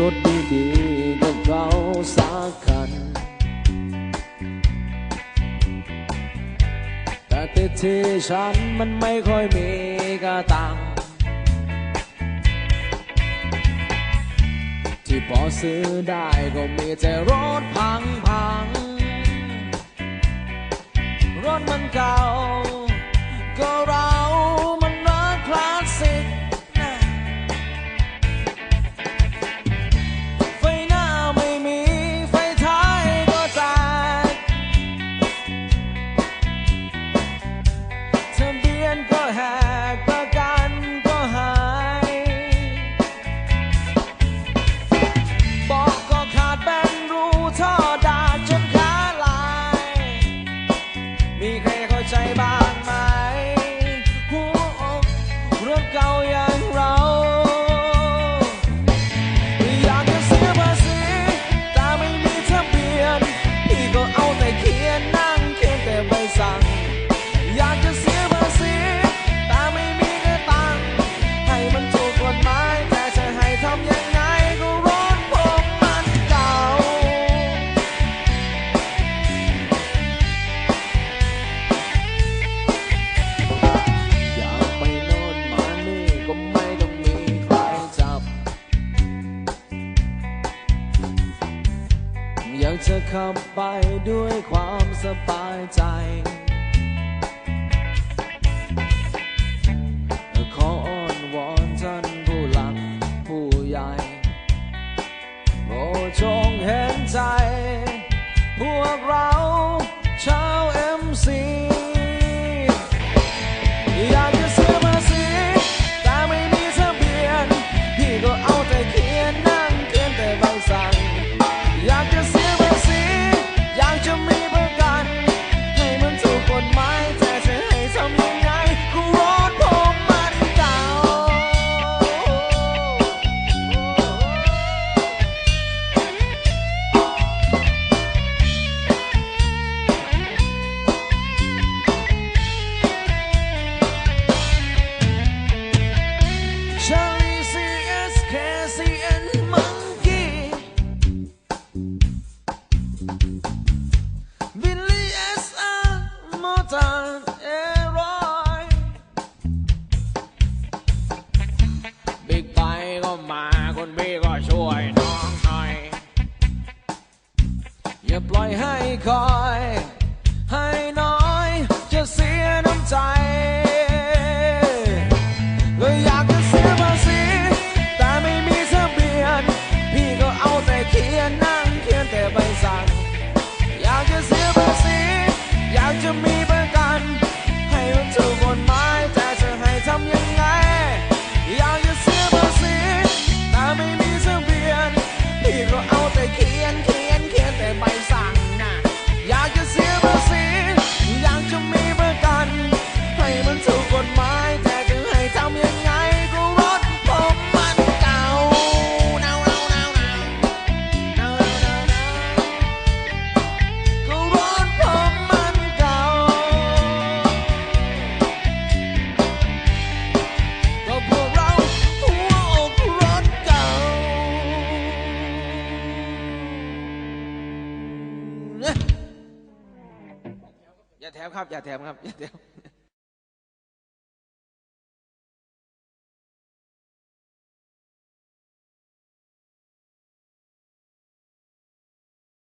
รถดีๆกับเขาสักคัน แต่ติดที่ฉันมันไม่ค่อยมีกระตัง ที่พอซื้อได้ก็มีแต่รถพังพัง รถมันเก่าก็ Because ขับไปด้วยความสบายใจ Charlie CS Cassie and Monkey Billy SR Motown นไบก็มาคุพี่ก็ช่วยน้องหน่อย่าปล่อยให้คอย ให้น้อยจะเสียน้ำใจ Y'all can see ถมครับ อย่าแถมครับ อย่าแถม